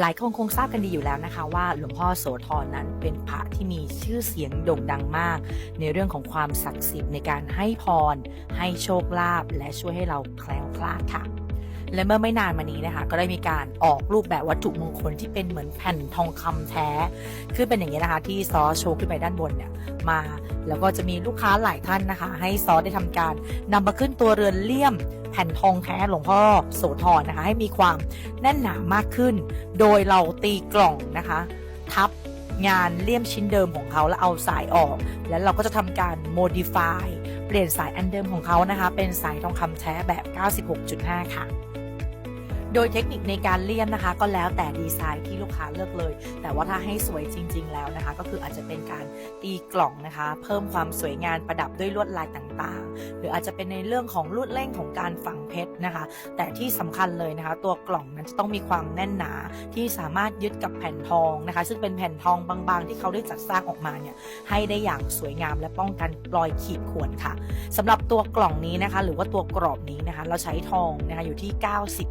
หลายคนคงทราบกันดีอยู่แล้วนะคะ ว่าหลวงพ่อโสธรนั้นเป็นพระที่มีชื่อเสียงโด่งดังมาก ในเรื่องของความศักดิ์สิทธิ์ในการให้พร ให้โชคลาภและช่วยให้เราแคล้วคลาดค่ะ และเมื่อไม่นานมานี้นะคะ ก็ได้มีการออกรูปแบบวัตถุมงคลที่เป็นเหมือนแผ่นทองคำแท้คือเป็นอย่างนี้นะคะที่ซอโชว์ขึ้นไปด้านบนเนี่ยมาแล้วก็จะมีลูกค้าหลายท่านนะคะ ให้ซอได้ทำการนำมาขึ้นตัวเรือนเลี่ยม ผ่นทองแท้หลวงพ่อโสธรนะคะ ให้มีความแน่นหนามากขึ้น โดยเราตีกล่องนะคะ ทับงานเลี่ยมชิ้นเดิมของเขาแล้วเอาสายออก แล้วเราก็จะทำการ modify เปลี่ยนสายอันเดิมของเขานะคะ เป็นสายทองคำแท้แบบ 96.5 ค่ะ โดยเทคนิคในการเลี่ยมนะคะ ก็แล้วแต่ดีไซน์ที่ลูกค้าเลือกเลย แต่ว่าถ้าให้สวยจริง ๆ แล้วนะคะ ก็คืออาจจะเป็นการตีกล่องนะคะ เพิ่มความสวยงามประดับด้วยลวดลายต่างๆ หรืออาจจะเป็นในเรื่องของลวดเล่งของการฝังเพชรนะคะ แต่ที่สำคัญเลยนะคะ ตัวกล่องนั้นจะต้องมีความแน่นหนาที่สามารถยึดกับแผ่นทองนะคะ ซึ่งเป็นแผ่นทองบางๆ ที่เขาได้จัดสร้างออกมาเนี่ยให้ได้อย่างสวยงามและป้องกันรอยขีดข่วนค่ะสำหรับตัวกล่องนี้นะคะ หรือว่าตัวกรอบนี้นะคะ เราใช้ทองนะคะอยู่ที่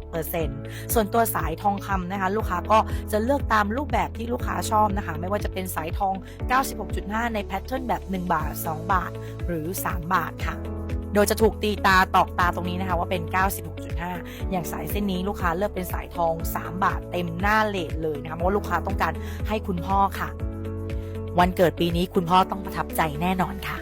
90%ส่วนตัวสายทองคำนะคะ ลูกค้าก็จะเลือกตามรูปแบบที่ลูกค้าชอบนะคะ ไม่ว่าจะเป็นสายทอง 96.5 ในแพทเทิร์นแบบ 1 บาท 2 บาท หรือ 3 บาทค่ะโดยจะถูกตีตาตอกตาตรงนี้นะคะว่าเป็น 96.5 อย่างสายเส้นนี้ลูกค้าเลือกเป็นสายทอง 3 บาทเต็มหน้าเลทเลยนะคะเพราะว่าลูกค้าต้องการให้คุณพ่อค่ะ วันเกิดปีนี้คุณพ่อต้องประทับใจแน่นอนค่ะ